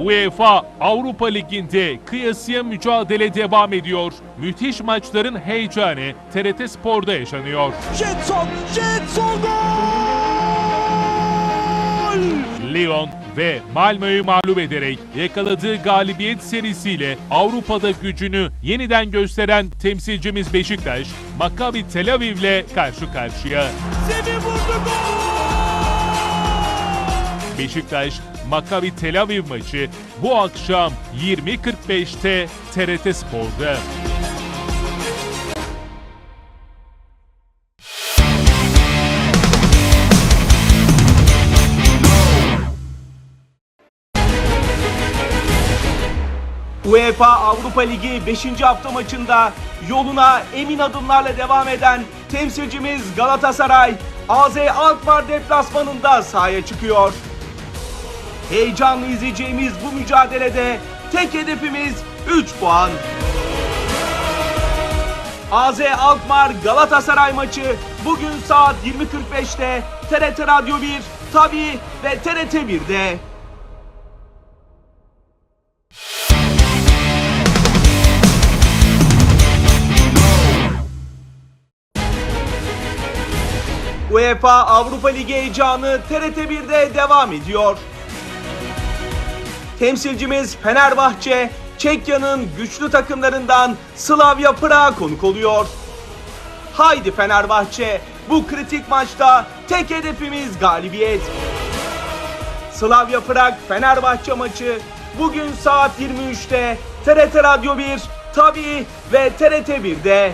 UEFA Avrupa Ligi'nde kıyasıya mücadele devam ediyor. Müthiş maçların heyecanı TRT Spor'da yaşanıyor. Jetson, Jetson gol! Lyon ve Malmö'yü mağlup ederek yakaladığı galibiyet serisiyle Avrupa'da gücünü yeniden gösteren temsilcimiz Beşiktaş, Maccabi Tel Aviv'le karşı karşıya. Semih vurdu gol! Beşiktaş, Maccabi Tel Aviv maçı bu akşam 20.45'te TRT Spor'da. UEFA Avrupa Ligi 5. hafta maçında yoluna emin adımlarla devam eden temsilcimiz Galatasaray AZ Alkmaar deplasmanında sahaya çıkıyor. Heyecanlı izleyeceğimiz bu mücadelede tek hedefimiz 3 puan. AZ Alkmaar Galatasaray maçı bugün saat 20.45'te TRT Radyo 1, Tabi ve TRT 1'de. UEFA Avrupa Ligi heyecanı TRT 1'de devam ediyor. Temsilcimiz Fenerbahçe, Çekya'nın güçlü takımlarından Slavia Prag'a konuk oluyor. Haydi Fenerbahçe, bu kritik maçta tek hedefimiz galibiyet. Slavia Prag Fenerbahçe maçı bugün saat 23'te TRT Radyo 1, Tabi ve TRT 1'de.